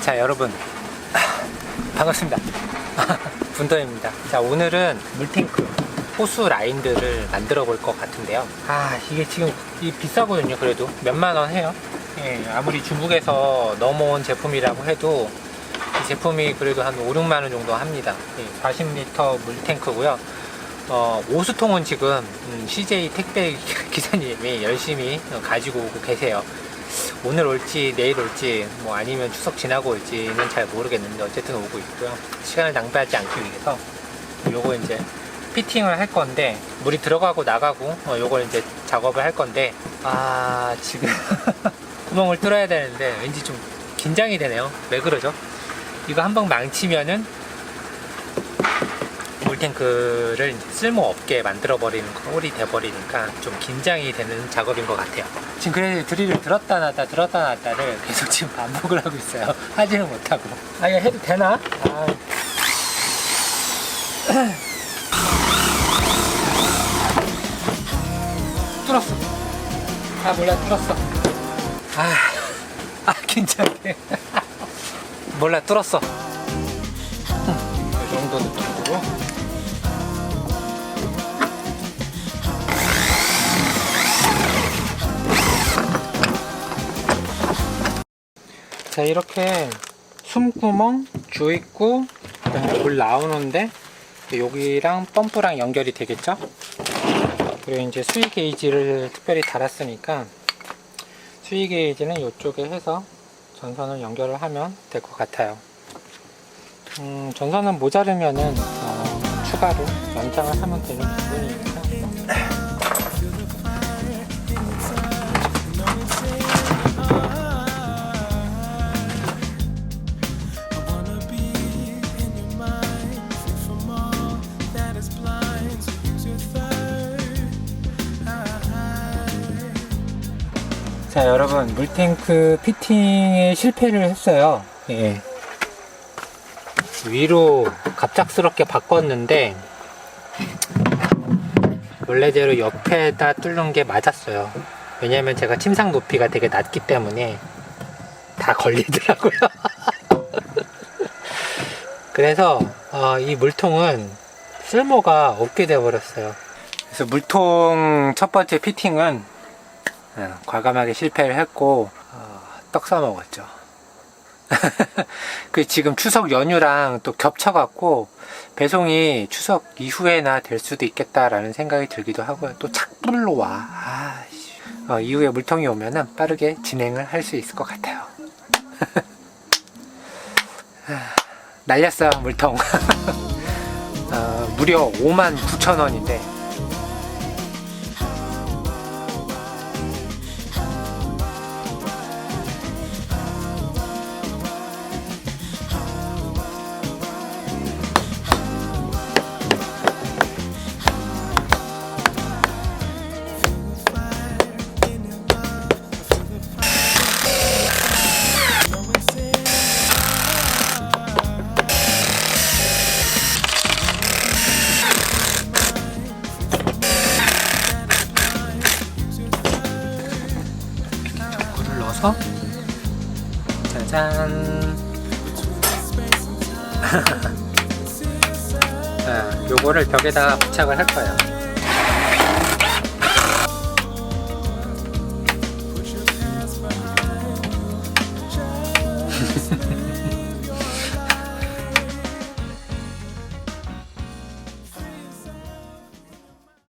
자 여러분. 반갑습니다. 분더입니다. 자 오늘은 물탱크 호수 라인들을 만들어 볼 것 같은데요. 아 이게 지금 이 비싸거든요 그래도. 몇만 원 해요? 예, 아무리 중국에서 넘어온 제품이라고 해도 이 제품이 그래도 한 5, 6만 원 정도 합니다. 예, 40리터 물탱크고요. 어, 오수통은 지금 음, CJ 택배 기사님이 열심히 가지고 오고 계세요 오늘 올지 내일 올지 뭐 아니면 추석 지나고 올지는 잘 모르겠는데 어쨌든 오고 있고요. 시간을 낭비하지 않기 위해서 요거 이제 피팅을 할 건데 물이 들어가고 나가고 어, 요걸 이제 작업을 할 건데 아 지금 구멍을 뚫어야 되는데 왠지 좀 긴장이 되네요. 왜 그러죠? 이거 한 번 망치면은 물탱크를 쓸모없게 만들어버리는 꼴이 돼버리니까 좀 긴장이 되는 작업인 것 같아요. 지금 그래서 드릴을 들었다 놨다 들었다 놨다를 계속 지금 반복을 하고 있어요. 하지는 못하고. 아, 이거 해도 되나? 아. 뚫었어. 아, 몰라, 뚫었어. 아, 아, 긴장돼. 몰라, 뚫었어. 이 정도 느 자 이렇게 숨구멍, 주입구, 물 나오는데 여기랑 펌프랑 연결이 되겠죠? 그리고 이제 수위 게이지를 특별히 달았으니까 수위 게이지는 이쪽에 해서 전선을 연결을 하면 될 것 같아요. 음, 전선은 모자르면은 어, 추가로 연장을 하면 되는 부분이니까. 자 여러분 물탱크 피팅에 실패를 했어요. 예. 위로 갑작스럽게 바꿨는데 원래대로 옆에다 뚫는 게 맞았어요. 왜냐면 제가 침상 높이가 되게 낮기 때문에 다 걸리더라고요. 그래서 어, 이 물통은 쓸모가 없게 되어버렸어요. 그래서 물통 첫 번째 피팅은 어, 과감하게 실패를 했고 어, 떡 싸먹었죠. 그 지금 추석 연휴랑 또 겹쳐갖고 배송이 추석 이후에나 될 수도 있겠다라는 생각이 들기도 하고요. 또 착불로 와. 아, 씨. 어, 이후에 물통이 오면은 빠르게 진행을 할 수 있을 것 같아요. 아, 날렸어요 물통. 어, 무려 5만 9천 원인데 넣어서? 짜잔. 자, 요거를 벽에다가 부착을 할 거예요